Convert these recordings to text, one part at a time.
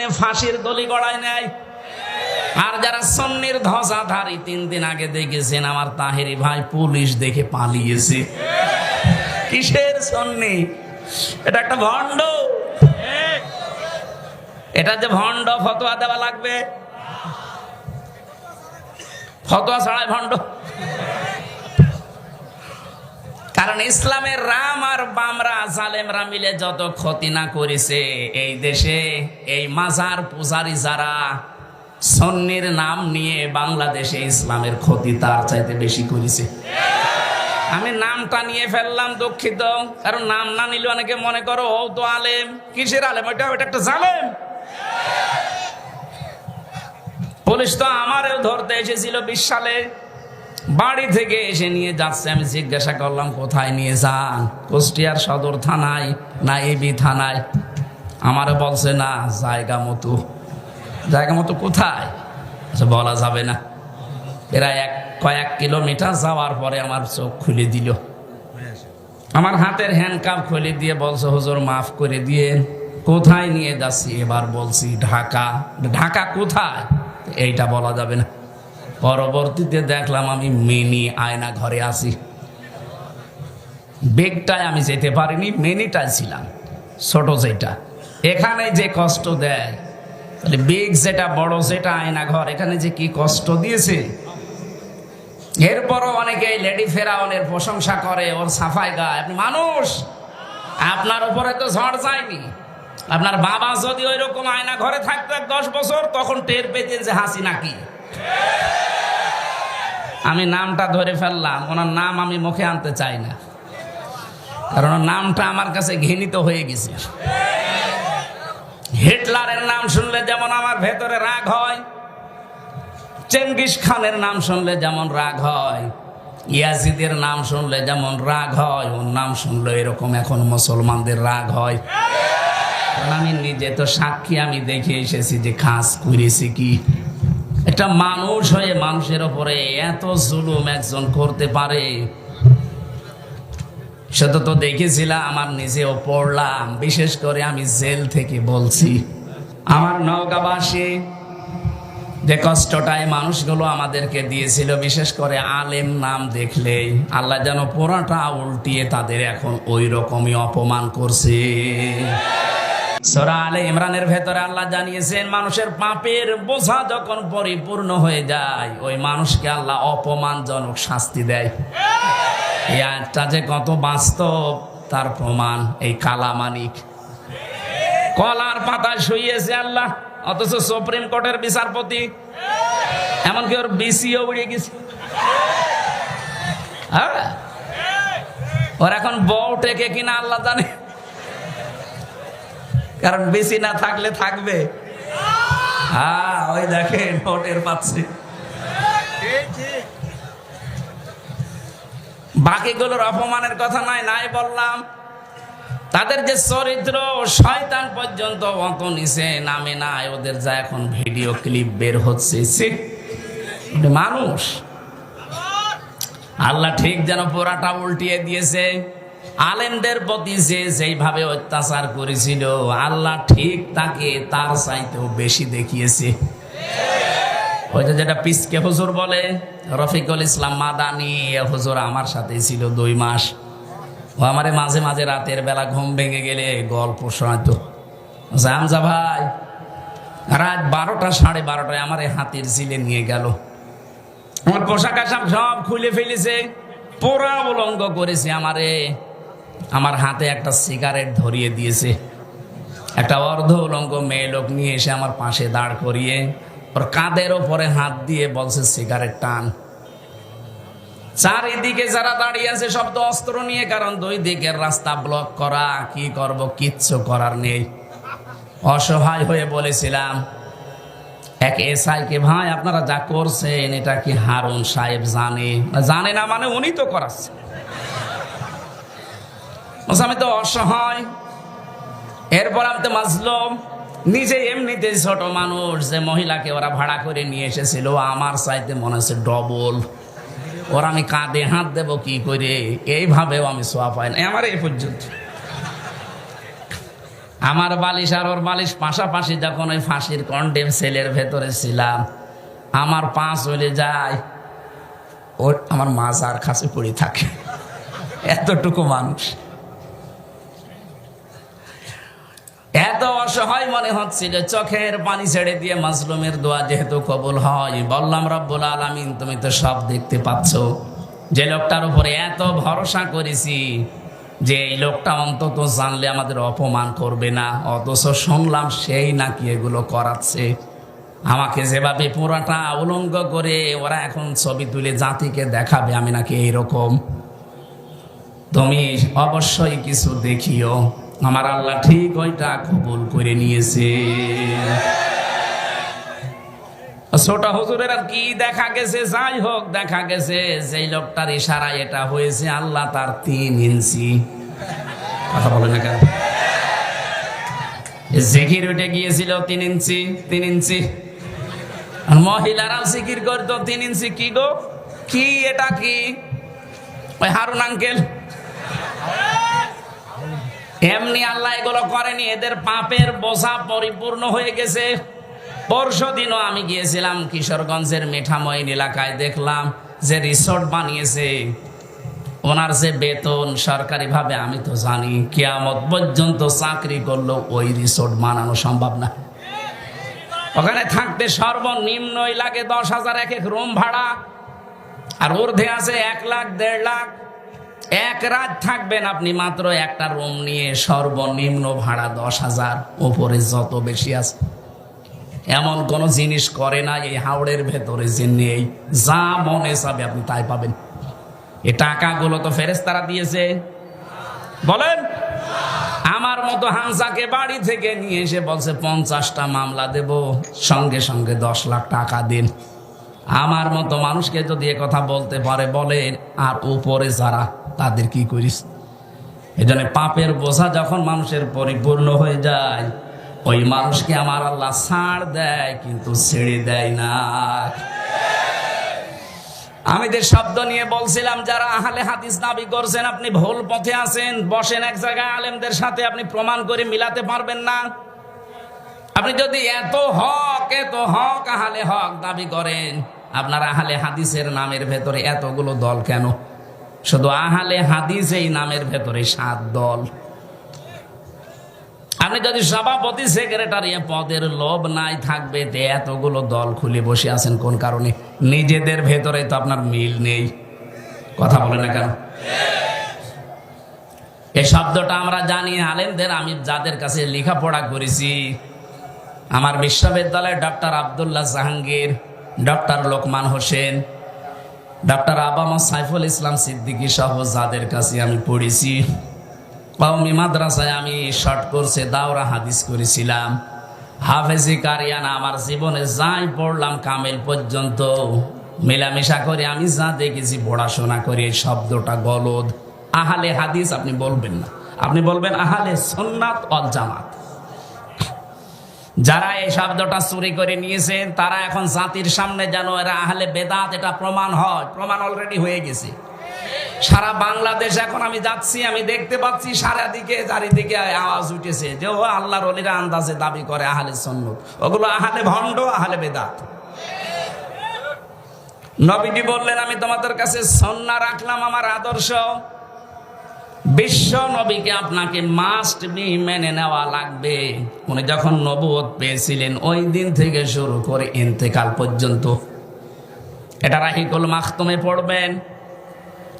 জন্য ফাঁসির দলি গড়ায় নেয়। আর যারা সন্নির ধ্বজাধারী, তিন দিন আগে দেখেছেন আমার তাহেরি ভাই পুলিশ দেখে পালিয়েছে। কিসের সন্নি? এটা একটা ভণ্ড। এটা যে ভণ্ড, ফতোয়া দেওয়া লাগবে। ফতোয়া ছাড়াই ভণ্ড। কারণ ইসলামের রাম আর বামরা জালেমরা মিলে যত ক্ষতি না করেছে, এই দেশে এই মাজার পূজারি যারা সন্নির নাম নিয়ে বাংলাদেশে ইসলামের ক্ষতি তার চাইতে বেশি করেছে। আমি নামটা নিয়ে ফেললাম দুঃখিত, কারণ নাম না নিলে অনেকে মনে করো, ও তো আলেম, কিসের আলেম? ওইটা ওইটা একটা জালেম। পুলিশ তো আমারও ধরতে এসেছিল বিশ সালে। বাড়ি থেকে এসে নিয়ে যাচ্ছে, আমি জিজ্ঞাসা করলাম, কোথায় নিয়ে যান? কুষ্টিয়ার সদর থানায় না এবি থানায়। আমারও বলছে, না, জায়গা মতো। জায়গা মতো কোথায়? আচ্ছা বলা যাবে না। এরা এক, কয়েক কিলোমিটার যাওয়ার পরে আমার চোখ খুলে দিল। আমার হাতের হ্যান্ডকাপ খুলে দিয়ে বলছে, হুজুর, মাফ করে দিয়ে কোথায় নিয়ে যাচ্ছি? এবার বলছি, ঢাকা। ঢাকা কোথায়? এইটা বলা যাবে না। পরবর্তীতে দেখলাম আমি মিনি আয়না ঘরে আসি বেগটায় আমি যেতে পারিনি, মিনিটায় ছিলাম, ছোট যেটা। এখানে যে কষ্ট দেয়, তাহলে বেগ যেটা, বড় যেটা, আয়না ঘর, এখানে যে কি কষ্ট দিয়েছে? এরপরও অনেকে লেডি ফেরাউনের প্রশংসা করে, ওর সাফাই গায়, আপনি মানুষ, আপনার উপরে তো ঝড় যায়নি। আপনার বাবা যদি ওই রকম আয়না ঘরে থাকতো দশ বছর, তখন টের পেতেন যে হাসি নাকি আমি নামটা ধরে ফেললাম, ওনার নাম আমি মুখে আনতে চাই না। কারণ নামটা আমার কাছে ঘৃণিত হয়ে গেছে। হিটলারের নাম শুনলে যেমন আমার ভেতরে রাগ হয়, চেঙ্গিস খানের নাম শুনলে যেমন রাগ হয়, ইয়াজিদের নাম শুনলে যেমন রাগ হয়, ওর নাম শুনলে এরকম এখন মুসলমানদের রাগ হয়। আমি নিজে তো সাক্ষী, আমি দেখে এসেছি যে খাস করেছি কি। একটা মানুষ হয়ে মানুষের ওপরে এত জুলুম একজন করতে পারে। সেটা তো দেখেছিলাম, আমার নিজেও পড়লাম, বিশেষ করে আমি জেল থেকে বলছি। আমার নওগাঁবাসী, যে কষ্টটাই মানুষগুলো আমাদেরকে দিয়েছিল, বিশেষ করে আলেম নাম দেখলেই আল্লাহ যেন পোড়াটা উল্টিয়ে তাদের এখন ওই রকমই অপমান করছে। সরা আলে ইমরানের ভেতরে আল্লাহ জানিয়েছেন, মানুষের পাপের বোঝা যখন পরিপূর্ণ হয়ে যায়, ওই মানুষকে আল্লাহ অপমানজনক শাস্তি দেয়। এই আয়াতটা যে কত বাস্তব, তার প্রমাণ এই কালামানিক কলার পাতায় শুইয়েছে আল্লাহ, অথচ সুপ্রিম কোর্টের বিচারপতি, এমনকি ওর বিসিও উড়ে গেছে। হ্যাঁ? ওর এখন বউ টেকে কিনা আল্লাহ জানে। কারণ বেশি না থাকলে থাকবে। হ্যাঁ ওই দেখেন ভোটের পাচ্ছে। বাকিগুলোর অপমানের কথা নাই নাই বললাম। তাদের যে চরিত্র, শয়তান পর্যন্ত অত নিচে নামে নাই, ওদের যা এখন ভিডিও ক্লিপ বের হচ্ছে মানুষ। আল্লাহ ঠিক যেন পোড়াটা উল্টিয়ে দিয়েছে। আলেমদের প্রতি যে যেইভাবে অত্যাচার করেছিল, আল্লাহ ঠিক তাকে তার চাইতেও বেশি দেখিয়েছে। ওই যেটা পিসকে হুজুর বলে, রফিকুল ইসলাম মাদানি হুজুর আমার সাথে ছিল দুই মাস। ও আমারে মাঝে মাঝে রাতের বেলা ঘুম ভেঙে গেলে গল্প শোনাতো। জামজা ভাই, রাত বারোটা, সাড়ে বারোটায় আমার হাতির ঝিলে নিয়ে গেল। আমার পোশাক আশাক সব খুলে ফেলেছে, পোড়া উলঙ্গ করেছে আমারে। আমার হাতে একটা সিগারেট ধরিয়ে দিয়েছে। একটা অর্ধ উলঙ্গ মেয়ে লোক নিয়ে এসে আমার পাশে দাঁড় করিয়ে ওর কাঁধের ওপরে হাত দিয়ে বলছে সিগারেট টান। চারিদিকে যারা দাঁড়িয়ে আছে সব তো অস্ত্র নিয়ে কারণ দুই দিকের রাস্তা ব্লক করা কি করব কিচ্ছু করার নেই। অসহায় হয়ে বলেছিলাম এক এসআই কে ভাই আপনারা যা করছেন এটা কি হারুন সাহেব জানে? জানে না মানে উনি তো করাচ্ছে বলছে, আমি তো অসহায়। এরপর আমি তো মাজলুম। নিজে এমনিতে ছোট মানুষ, যে মহিলাকে ওরা ভাড়া করে নিয়ে এসেছিল, আমার চাইতে মনে হচ্ছে ডবল ওরা আমি কাঁধে হাত দেব কি করে? এইভাবেও আমি সোয়া পাই না। আমার এই পর্যন্ত। আমার বালিশ আর ওর বালিশ পাশাপাশি যখন ওই ফাঁসির কন্ডেম সেলের ভেতরে ছিলাম, আমার পা চলে যায়, ওর আমার মাছ আর কাছে পড়ে থাকে। এতটুকু মানুষ। এত অসহায় মনে হচ্ছিল, চোখের পানি ছেড়ে দিয়ে মাসলুমের দোয়া যেহেতু কবুল হয়। বললাম, রব্বুল আলামিন, তুমি তো সব দেখতে পাচ্ছ। যে লোকটার উপরে এত ভরসা করেছি যে এই লোকটা অন্তত জানলে আমাদের অপমান করবে না। অথচ শুনলাম সেই নাকি এগুলো করাচ্ছে। আমাকে যেভাবে পুরাটা উলঙ্গ করে ওরা এখন ছবি তুলে জাতিকে দেখাবে, আমি নাকি এইরকম। তুমি অবশ্যই কিছু দেখিও। আমার আল্লাহ ঠিক ওইটা কবুল করে নিয়েছে। ছোট হুজুরের আর কি দেখা গেছে? যাই হোক, দেখা গেছে। যেই লোকটার ইশারা এটা হয়েছে, আল্লাহ তার তিন ইঞ্চি। কথা বলে না কেন? জিকির উঠে গিয়েছিল তিন ইঞ্চি তিন ইঞ্চি। আর মহিলারাও জিকির করতো, তিন ইঞ্চি কি গো? কি এটা কি? ওই হারুন আঙ্কেল। এমনি আল্লাহ এগুলো করেনি, এদের পাপের বোঝা পরিপূর্ণ হয়ে গেছে। পরশু দিনও আমি গিয়েছিলাম কিশোরগঞ্জের মেঠামইন এলাকায়, দেখলাম যে রিসোর্ট বানিয়েছে। ওনার যে বেতন সরকারিভাবে আমি তো জানি, কেয়ামত পর্যন্ত চাকরি করলেও ওই রিসোর্ট বানানো সম্ভব না। ওখানে থাকতে সর্বনিম্নই লাগে দশ হাজার এক এক রুম ভাড়া, আর ঊর্ধ্বে আছে এক লাখ, দেড় লাখ। এক রাত থাকবেন আপনি মাত্র একটা রুম নিয়ে, সর্বনিম্ন ভাড়া দশ হাজার, ওপরে যত বেশি আছে। এমন কোন জিনিস করে না, এই হাওড়ের ভেতরে যে নেই। যা মনে চাবে আপনি তাই পাবেন। এই টাকাগুলো তো ফেরেস্তারা দিয়েছে। বলেন, আমার মতো হাংসাকে বাড়ি থেকে নিয়ে এসে বলছে, পঞ্চাশটা মামলা দেব, সঙ্গে সঙ্গে দশ লাখ টাকা দিন। আমার মতো মানুষকে যদি এ কথা বলতে পারে, বলেন, আর উপরে যারা তাদের কি করিস? এজন্য পাপের বোঝা যখন মানুষের পরিপূর্ণ হয়ে যায়, ওই মানুষকে আমার আল্লাহ ছাড় দেয় কিন্তু ছেড়ে দেয় না? আমি যে শব্দ নিয়ে বলছিলাম, যারা আহলে হাদিস দাবি করছেন, আপনি ভুল পথে আছেন, বসেন এক জায়গায় আলেমদের সাথে আপনি প্রমাণ করে মিলাতে পারবেন না। আপনি যদি এত হক এত হক আহলে হক দাবি করেন, আপনার আহলে হাদিসের নামের ভেতরে এতগুলো দল কেন? শুধু আহালে হাদিস এই নামের ভেতরে সাত দল। আপনি যদি সভাপতি সেক্রেটারি পদের লোভ নাই থাকবে, তে এতগুলো দল খুলে বসে আছেন কোন কারণে? নিজেদের ভেতরে তো আপনার মিল নেই। কথা বলে না কেন? এই শব্দটা আমরা জানি, আলেমদের, আমি যাদের কাছে লেখাপড়া করেছি, আমার বিশ্ববিদ্যালয়ে doctor Abdullah Jahangir, doctor Lokman Hossain doctor আবামা Saiful Islam Siddiqui সহ যাদের কাছে আমি পড়েছি, কওমি মাদ্রাসায় আমি শর্ট কোর্সে দাওরা হাদিস করেছিলাম। হাফেজি কারিয়ানা, আমার জীবনে যাই পড়লাম কামেল পর্যন্ত, মেলামেশা করে আমি যা দেখেছি, পড়াশোনা করে শব্দটা গলদ। আহালে হাদিস আপনি বলবেন না। আপনি বলবেন আহালে সন্ন্যাত অল জামাত। যারা এই শব্দটা চুরি করে নিয়েছেন তারা এখন জাতির সামনে যেন এরা আহলে বেদাত, এটা প্রমাণ হয়। প্রমাণ অলরেডি হয়ে গেছে। সারা বাংলাদেশ এখন আমি যাচ্ছি, আমি দেখতে পাচ্ছি সারা দিকে চারিদিকে আওয়াজ উঠেছে যে, ও আল্লাহর অলিরা আন্দাজে দাবি করে আহলে সন্ন্যত ওগুলো আহলে ভণ্ড, আহলে বেদাত। নবীজি বললেন, আমি তোমাদের কাছে সন্না রাখলাম আমার আদর্শ। বিশ্ব নবীকে আপনাকে মাস্ট বি মেনে নেওয়া লাগবে। উনি যখন নবুয়ত পেয়েছিলেন, ওই দিন থেকে শুরু করে ইন্তেকাল পর্যন্ত। এটা রাহিকুল মাখতুমে পড়বেন।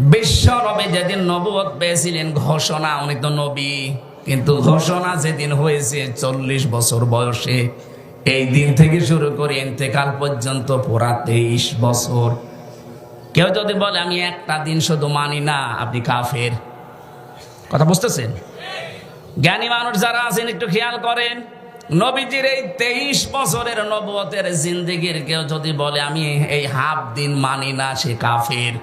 বিশ্ব নবী যেদিন নবুয়ত পেয়েছিলেন, ঘোষণা, উনি তো নবী। কিন্তু ঘোষণা যেদিন হয়েছে, চল্লিশ বছর বয়সে। এই দিন থেকে শুরু করে ইন্তেকাল পর্যন্ত, পুরা তেইশ বছর। কেউ যদি বলে, আমি একটা দিন শুধু মানি না, আপনি কাফের। কথা বুঝতেছেন? জ্ঞানী মানুষ যারা আছেন, একটু খেয়াল করেন, নবীজির এই তেইশ বছরের নবতের জিন্দিগির কেউ যদি বলে, আমি এই হাফ দিন মানি না, সে কাফের।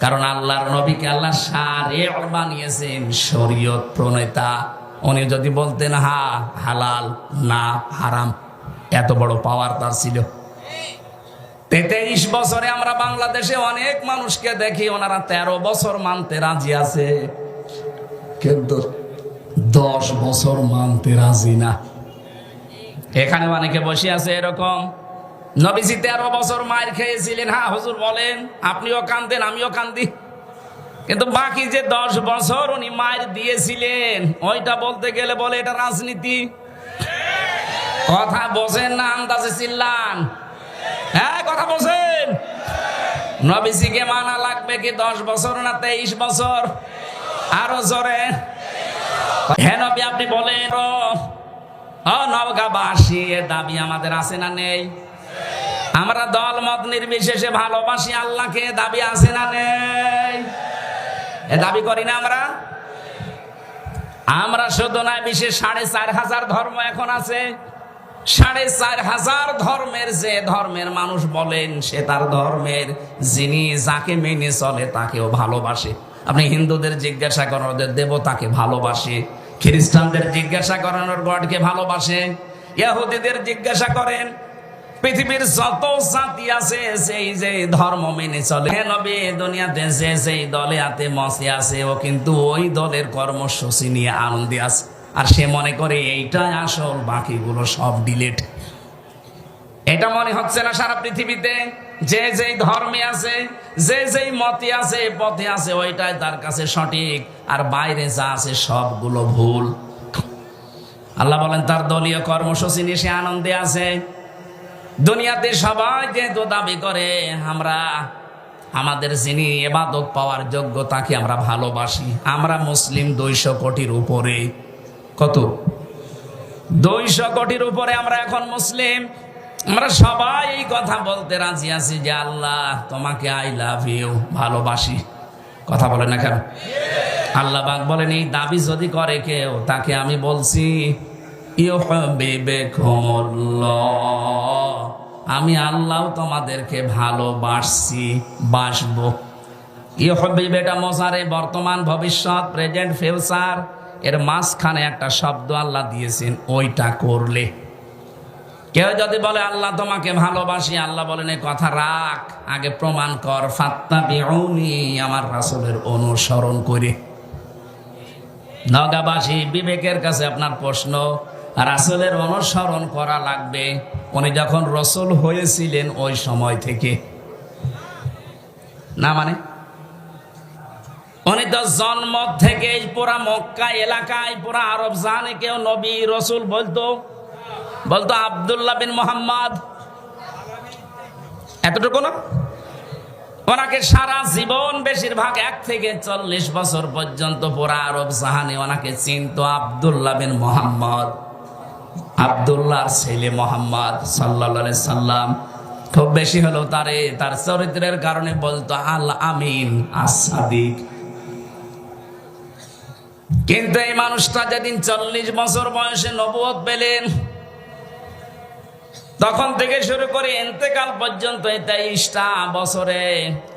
কারণ আল্লাহর নবীকে আল্লাহ সারে বানিয়েছেন শরীয়ত প্রণেতা। উনি যদি বলতেন, হা, হালাল, না, হারাম। এত বড় পাওয়ার তার ছিল। তেইশ বছরে আমরা বাংলাদেশে অনেক মানুষকে দেখি, ওনারা তেরো বছর মানতে রাজি আছে। কিন্তু দশ বছর মানতে রাজি না। এখানে অনেকে বসে আছে এরকম। নবীজি তেরো বছর মায়ের খেয়েছিলেন। হ্যাঁ হুজুর বলেন, আপনিও কান্দেন, আমিও কান্দি। কিন্তু বাকি যে দশ বছর উনি মায়ের দিয়েছিলেন, ওইটা বলতে গেলে বলে এটা রাজনীতি। কথা বোঝেন না, আন্দাজে চিল্লান। হ্যাঁ কথা বোঝেন নবীজিকে মানা লাগবে কি দশ বছর না তেইশ বছর? আরও জোরে। হ্যাঁ নবী, আপনি বলেন, ও নবগাবাসী এ দাবি আমাদের আছে না নেই? আমরা দল মত নির্বিশেষে ভালোবাসি আল্লাহকে দাবি আছে না নেই? এ দাবি করি না আমরা? আমরা শুধু নয়, বিশেষ সাড়ে চার হাজার ধর্ম এখন আছে। সাড়ে চার হাজার ধর্মের যে ধর্মের মানুষ বলেন, সে তার ধর্মের যিনি যাকে মেনে চলে, তাকেও ভালোবাসে। আপনি হিন্দুদের জিজ্ঞাসা করেন ওদের দেবতাকে ভালোবাসে, খ্রিস্টানদের জিজ্ঞাসা করেন ওর গডকে ভালোবাসে ইহুদিদের জিজ্ঞাসা করেন, পৃথিবীর যত জাতি আছে, সেই যে ধর্ম মেনে চলে। নবী, দুনিয়াতে যে সেই দলে আতে মসে আছে, ও কিন্তু ওই দলের কর্মসূচি নিয়ে আনন্দে আছে। আর সে মনে করে এইটাই আসল, বাকিগুলো সব ডিলেট। এটা মনে হচ্ছে না সারা পৃথিবীতে? যে যেই ধর্মে আছে, যে যেই মতে আছে, পথে আছে, ওইটাই তার কাছে সঠিক। আর বাইরে যা আছে, সবগুলো ভুল। আল্লাহ বলেন, তার দলীয় কর্মসূচি নিয়ে সে আনন্দে আছে। দুনিয়াতে সবাই যেহেতু দাবি করে, আমরা, আমাদের যিনি এবাদত পাওয়ার যোগ্য, তাকে আমরা ভালোবাসি। আমরা মুসলিম দুইশো কোটির উপরে। কত? দুইশো কোটির উপরে আমরা এখন মুসলিম। আমরা সবাই এই কথা বলতে রাজি আছি যে আল্লাহ তোমাকে আই লাভ ইউ ভালোবাসি। কথা বলে না কেন? আল্লাহ বাক বলেন, এই দাবি যদি করে কেউ, তাকে আমি বলছি। আমি আল্লাহ তোমাদেরকে ভালোবাসছি, বাসবো। ইহবিব এটা মজারে বর্তমান, ভবিষ্যৎ প্রেজেন্ট ফিউচার এর মাঝখানে একটা শব্দ আল্লাহ দিয়েছেন, ওইটা করলে। কেউ যদি বলে, আল্লাহ তোমাকে ভালোবাসি, আল্লাহ বলেন এই কথা রাখ। আগে প্রমাণ কর ফাত্তা বিউনি আমার রাসুলের অনুসরণ করে। নগাবাসী বিবেকের কাছে আপনার প্রশ্ন, রাসুলের অনুসরণ করা লাগবে? উনি যখন রসুল হয়েছিলেন ওই সময় থেকে। না মানে? উনি তো জন্ম থেকে পুরা মক্কা এলাকায়, পুরা আরব জানে, কেউ নবী, রসুল বলতো বলতো আবদুল্লাহ বিন মোহাম্মদ। এতটুকু না? ওনাকে সারা জীবন বেশিরভাগ এক থেকে চল্লিশ বছর পর্যন্ত পুরা আরব জাহানে ওনাকে চিনত আবদুল্লাহ বিন মোহাম্মদ। আবদুল্লাহর ছেলে মোহাম্মদ সাল্লা সাল্লাম। খুব বেশি হলো তারে, তার চরিত্রের কারণে বলতো, আল আমিন আসাদিক কিন্তু এই মানুষটা যেদিন চল্লিশ বছর বয়সে নবুয়ত পেলেন তখন থেকে শুরু করে এতেকাল পর্যন্ত তেইশটা বছরে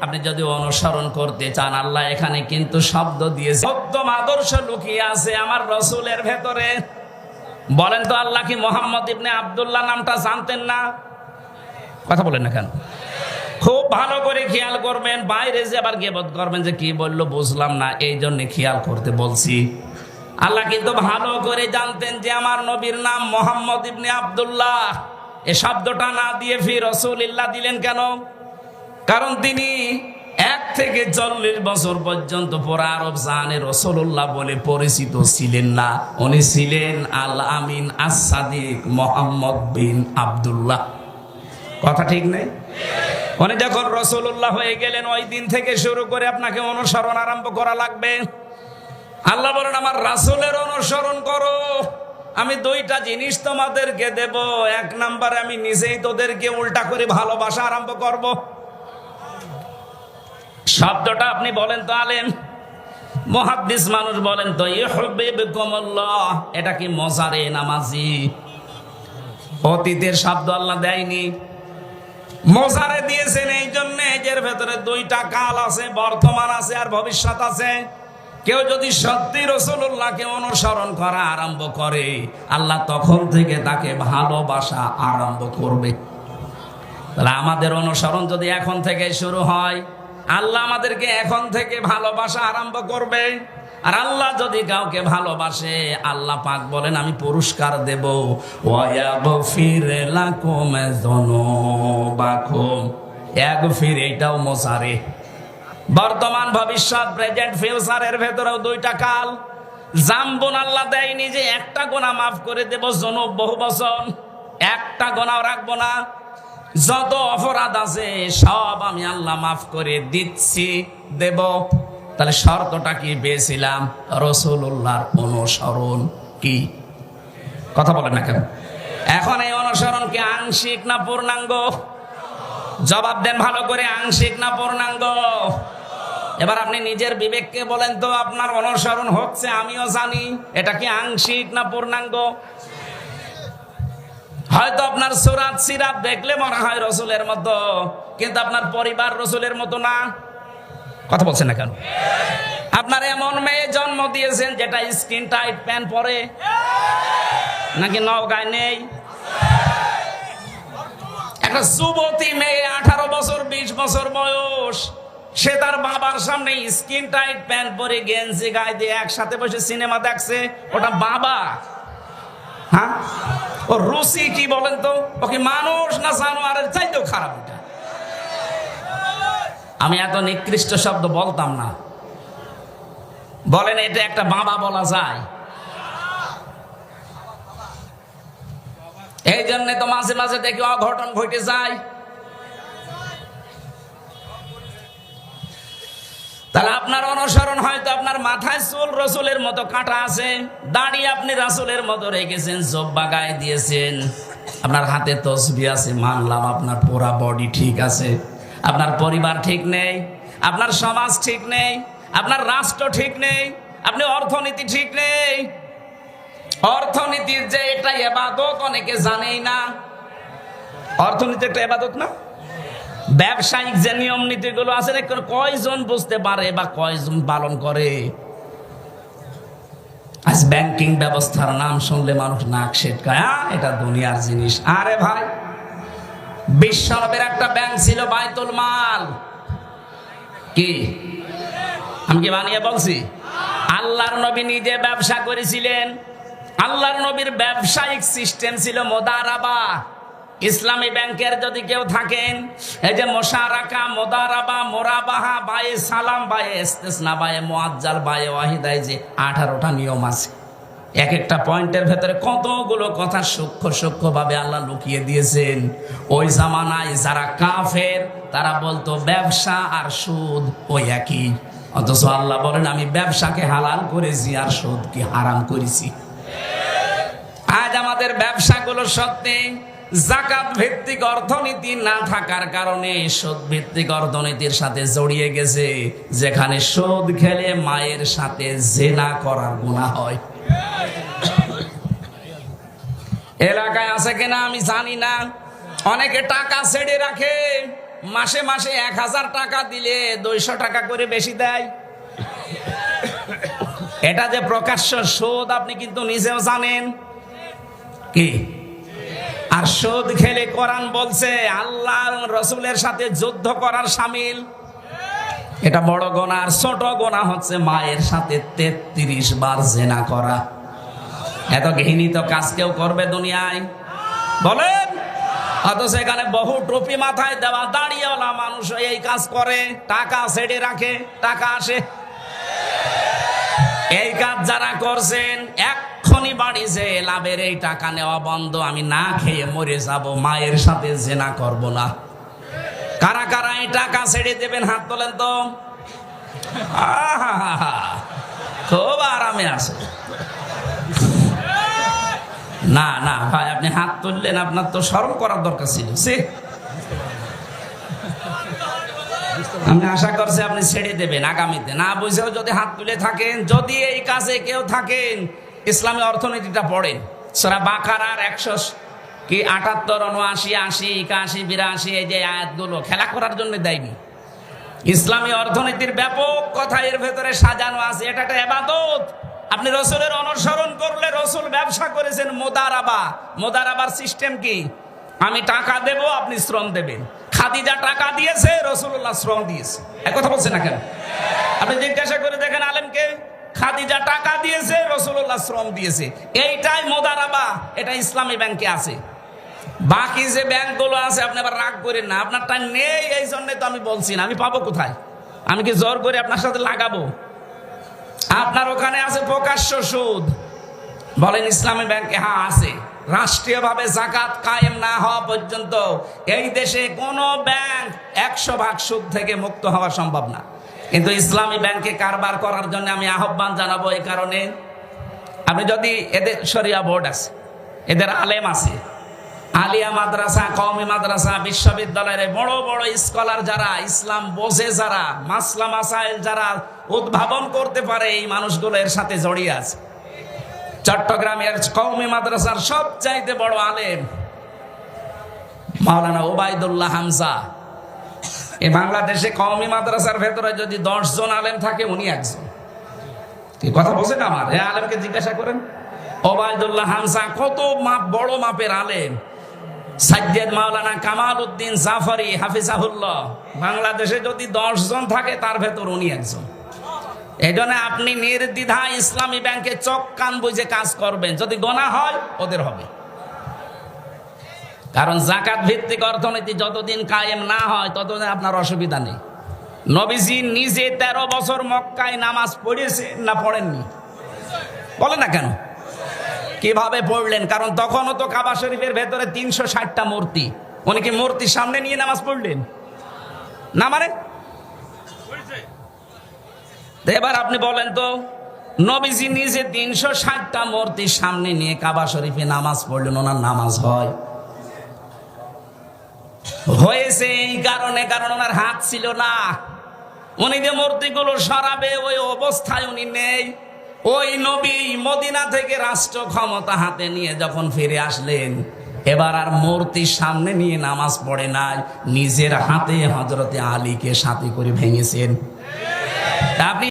আপনি যদি অনুসরণ করতে চান, আল্লাহ এখানে কিন্তু শব্দ দিয়েছে। উত্তম আদর্শ লুকিয়ে আছে আমার রসুলের ভেতরে। বলেন তো আল্লাহ কি মোহাম্মদ ইবনে আবদুল্লাহ নামটা জানতেন না? কথা বলেন না কেন? খুব ভালো করে খেয়াল করবেন, বাইরে যে আবার গেবত করবেন যে কি বলল বুঝলাম না, এই জন্য খেয়াল করতে বলছি। আল্লাহ কিন্তু ভালো করে জানতেন যে আমার নবীর নাম মোহাম্মদ ইবনে আবদুল্লাহ। এ শব্দটা না দিয়ে ফি রসুলিল্লাহ দিলেন কেন? কারণ তিনি এক থেকে চল্লিশ বছর পর্যন্ত পুরা আরব জাহানে রসুল্লাহ বলে পরিচিত ছিলেন না। উনি ছিলেন আল আমিন আসাদিক মোহাম্মদ বিন আবদুল্লাহ। কথা ঠিক নেই? উনি যখন রসুল্লাহ হয়ে গেলেন, ওই দিন থেকে শুরু করে আপনাকে অনুসরণ আরম্ভ করা লাগবে। আল্লাহ বলেন, আমার রাসুলের অনুসরণ করো। আমি দুইটা জিনিস তোমাদেরকে দেব। এক নাম্বারে আমি নিজেই তোদেরকে উল্টা করে ভালোবাসা আরম্ভ করব। শব্দটা আপনি বলেন তো আলেম। মহাদ্দিস মানুষ বলেন তো এটা কি মজারে নামাজি অতীতের শব্দ আল্লাহ দেয়নি। মজারে দিয়েছেন এই জন্য এর ভেতরে দুইটা কাল আছে, বর্তমান আছে আর ভবিষ্যৎ আছে। কেউ যদি সত্যি রসুল্লাহকে অনুসরণ করা আরম্ভ করে, আল্লাহ তখন থেকে তাকে ভালোবাসা আরম্ভ করবে। তাহলে আমাদের অনুসরণ যদি এখন থেকে শুরু হয়, আল্লাহ আমাদেরকে এখন থেকে ভালোবাসা আরম্ভ করবে। আর আল্লাহ যদি কাউকে ভালোবাসে, আল্লাহ পাক বলেন, আমি পুরস্কার দেব। যুনুবাকুম। ইয়াগফির, এটাও মোসারে বর্তমান ভবিষ্যৎ প্রেজেন্ট ফিউচারের ভেতরেও দুইটা কাল। জাম্বন আল্লাহ দেয়নি যে একটা গোনা মাফ করে দেব জনব বহু বছর একটা গোনাও রাখব না। যত অপরাধ আছে, সব আমি আল্লাহ মাফ করে দিচ্ছি, দেব। তাহলে শর্তটা কি পেয়েছিলাম? রসুল্লাহর অনুসরণ কি? কথা বলেন না কেন? এখন এই অনুসরণ কি আংশিক না পূর্ণাঙ্গ? জবাব দেন ভালো করে, আংশিক না পূর্ণাঙ্গ? এবার আপনি নিজের বিবেককে বলেন তো, আপনার অনুসরণ হচ্ছে, আমিও জানি, এটা কি আংশিক না পূর্ণাঙ্গ? হয়তো আপনার সুরাত, সিরাত দেখলে মনে হয় রসুলের মতো, কিন্তু আপনার পরিবার রসুলের মতো না। কথা বলছেন না কেন? আপনার এমন মেয়ে জন্ম দিয়েছেন যেটা স্কিন টাইট প্যান্ট পরে, নাকি নওগায় নেই? একটা যুবতী মেয়ে, আঠারো বছর, বিশ বছর বয়স। সে তার বাবার সামনে স্কিন টাইট, প্যান্ট পরে গেঞ্জি গায়ে দিয়ে একসাথে বসে সিনেমা দেখছে। ওটা বাবা। হ্যাঁ? ও রুচি কি বলেন তো? ওকে মানুষ না জানোয়ারের? চাইতেও খারাপ এটা। আমি এত নিকৃষ্ট শব্দ বলতাম না। বলেন, এটা একটা বাবা বলা যায়। এই জন্য তো মাঝে মাঝে দেখি অঘটন ঘটে যায়। তাহলে আপনার অনুসরণ হয়তো আপনার মাথায় চুল রসুলের মতো কাটা আছে দাঁড়িয়ে আপনি রাসুলের মতো রেখেছেন জব্বা গায়ে দিয়েছেন। আপনার হাতে তসবি আছে, মানলাম আপনার পুরা বডি ঠিক আছে। আপনার পরিবার ঠিক নেই, আপনার সমাজ ঠিক নেই, আপনার রাষ্ট্র ঠিক নেই, আপনি অর্থনীতি ঠিক নেই। অর্থনীতির যে এটা এবাদত অনেকে জানেই না। অর্থনীতি একটা এবাদত না? ব্যবসায়িক যে নিয়ম নীতিগুলো আছে কয়জন বুঝতে পারে বা কয়জন পালন করে? আজ ব্যাংকিং ব্যবস্থার নাম শুনলে মানুষ নাক সেটকায় "আ, এটা দুনিয়ার জিনিস। আরে ভাই বিশ্বনবের একটা ব্যাংক ছিল বাইতুল মাল। কি? আমি কি বানিয়ে বলছি? আল্লাহর নবী নিজে ব্যবসা করেছিলেন। আল্লাহর নবীর ব্যবসায়িক সিস্টেম ছিল মোদারাবা। ইসলামী ব্যাংকের যদি কেউ থাকেন, এই যে মোশারাকা, মোদারাবা, মোরাবাহা, বায়ে সালাম, বায়ে ইস্তেসনা, বায়ে মোয়াজ্জাল বায়ে ওয়াহিদায় যে আঠারোটা নিয়ম আছে। এক একটা পয়েন্টের ভেতরে কতগুলো কথা সূক্ষ্ম সূক্ষ্মভাবে আল্লাহ লুকিয়ে দিয়েছেন। ওই জামানায় যারা কাফের, তারা বলতো ব্যবসা আর সুদ ওই একই। অথচ আল্লাহ বলেন, আমি ব্যবসাকে হালাল করেছি আর সুদকে হারাম করেছি। আজ আমাদের ব্যবসাগুলো সত্যি জাকাত ভিত্তিক অর্থনীতি না থাকার কারণে সুদ ভিত্তিক অর্থনীতির সাথে জড়িয়ে গেছে, যেখানে সুদ খেলে মায়ের সাথে জেনা করার গুণা হয়। এলাকায় আছে কিনা আমি জানি না। অনেকে টাকা ছেড়ে রাখে, মাসে মাসে এক হাজার টাকা দিলে দুইশো টাকা করে বেশি দেয়। এটা যে প্রকাশ্য সুদ আপনি কিন্তু নিজেও জানেন। কি? আর সুদ খেলে কোরআন বলছে আল্লাহ রসুলের সাথে যুদ্ধ করার সামিল। এটা বড় গোনা, আর ছোট গোনা হচ্ছে মায়ের সাথে তেত্রিশ বার জেনা করা। এত ঘৃণিত কাজ কেউ করবে দুনিয়ায়? বলেন। অথচ এখানে বহু টুপি মাথায় দেওয়া দাঁড়িয়েওয়ালা মানুষ এই কাজ করে, টাকা ছেড়ে রাখে, টাকা আসে। এই কাজ যারা করছেন এক্ষুনি বাড়ি যে লাভের এই টাকা নেওয়া বন্ধ, আমি না খেয়ে মরে যাব, মায়ের সাথে জেনা করব না। কারা কারা এই টাকা ছেড়ে দেবেন, হাত তোলেন তো। খুব আরামে আছে। না না, ভাই, আপনি হাত তুললেন, আপনার তো স্মরণ করার দরকার ছিল সে আমি আশা করছি আপনি ছেড়ে দেবেন আগামীতে। না বুঝেও যদি হাত তুলে থাকেন, যদি এই কাজে কেউ থাকেন ইসলামী অর্থনীতিটা পড়েন সেরা বাকারার একশো কি আটাত্তর, উনআশি, আশি, একাশি, বিরাশি, এই যে আয়াতগুলো খেলা করার জন্য দেয়নি। ইসলামী অর্থনীতির ব্যাপক কথা এর ভেতরে সাজানো আছে। এটা একটা এবাদত আপনি রসুলের অনুসরণ করলে রসুল ব্যবসা করেছেন মোদারাবা। মোদারাবার সিস্টেম কি? আমি টাকা দেব, আপনি শ্রম দেবেন। খাদিজা টাকা দিয়েছে রসুল্লাহ শ্রম দিয়েছে। এক কথা বলছে না কেন? আপনি জিজ্ঞাসা করে দেখেন আলেমকে খাদিজা টাকা দিয়েছে রসুল্লাহ শ্রম দিয়েছে। এইটাই মোদারাবা, এটা ইসলামী ব্যাংকে আছে। বাকি যে ব্যাংকগুলো আছে, আপনি আবার রাগ করেন না আপনারটা নেই, এই জন্য তো আমি বলছি না, আমি পাবো কোথায়? আমি কি জোর করে আপনার সাথে লাগাবো? আপনার ওখানে আছে প্রকাশ্য সুদ। বলেন ইসলামী ব্যাংকে হ্যাঁ আছে। রাষ্ট্রীয়ভাবে জাকাত কায়েম না হওয়া পর্যন্ত এই দেশে কোনো ব্যাংক একশো ভাগ সুদ থেকে মুক্ত হওয়া সম্ভব না। কিন্তু ইসলামী ব্যাংকে কারবার করার জন্য আমি আহ্বান জানাব এই কারণে। আপনি যদি এদের শরিয়া বোর্ড আছে, এদের আলেম আছে, আলিয়া মাদ্রাসা, কওমি মাদ্রাসা, বিশ্ববিদ্যালয়ের বড় বড় স্কলার যারা, ইসলাম বোঝে যারা, মাসলা মাসাইল যারা উদ্ভাবন করতে পারে, এই মানুষগুলো এর সাথে জড়িয়ে আছে। চট্টগ্রামের কওমি মাদ্রাসার সবচাইতে বড় আলেম মাওলানা ওবায়দুল্লাহ হামজা এই বাংলাদেশে কওমি মাদ্রাসার ভেতরে যদি জন আলেম থাকে, উনি একজন। কথা বলছেন আমার। হ্যাঁ আলেমকে জিজ্ঞাসা করেন, ওবায়দুল্লাহ হামসা, কত মাপ বড় মাপের আলেম? সাজ্জেদ মাওলানা কামাল উদ্দিন জাফরি, হাফিজাহুল্লাহ। বাংলাদেশে যদি জন থাকে, তার ভেতর উনি একজন। এই জন্য আপনি নির্দ্বিধা ইসলামী ব্যাংকে চোখ কান বুঝে কাজ করবেন। যদি গোনা হয়, ওদের হবে। কারণ জাকাত ভিত্তিক অর্থনীতি যতদিন কায়েম না হয়, ততদিন আপনার অসুবিধা নেই। নবীজি নিজে তেরো বছর মক্কায় নামাজ পড়েছে না পড়েননি? বলে না কেন? কীভাবে পড়লেন? কারণ তখনও তো কাবা শরীফের ভেতরে তিনশো ষাটটা মূর্তি। উনি কি মূর্তির সামনে নিয়ে নামাজ পড়লেন? না মানে? এবার আপনি বলেন তো, নবীজি নিজে তিনশো ষাটটা মূর্তির সামনে নিয়ে কাবা শরীফে নামাজ পড়লেন, ওনার নামাজ হয়? হয়েছে এই কারণে কারণ ওনার হাত ছিল না। উনি যে মূর্তিগুলো সরাবে, ওই অবস্থায় উনি নেই। ওই নবী মদিনা থেকে রাষ্ট্র ক্ষমতা হাতে নিয়ে যখন ফিরে আসলেন, এবার আর মূর্তির সামনে নিয়ে নামাজ পড়ে নাই। নিজের হাতে হজরতে আলীকে সাথে করে ভেঙেছেন। আপনি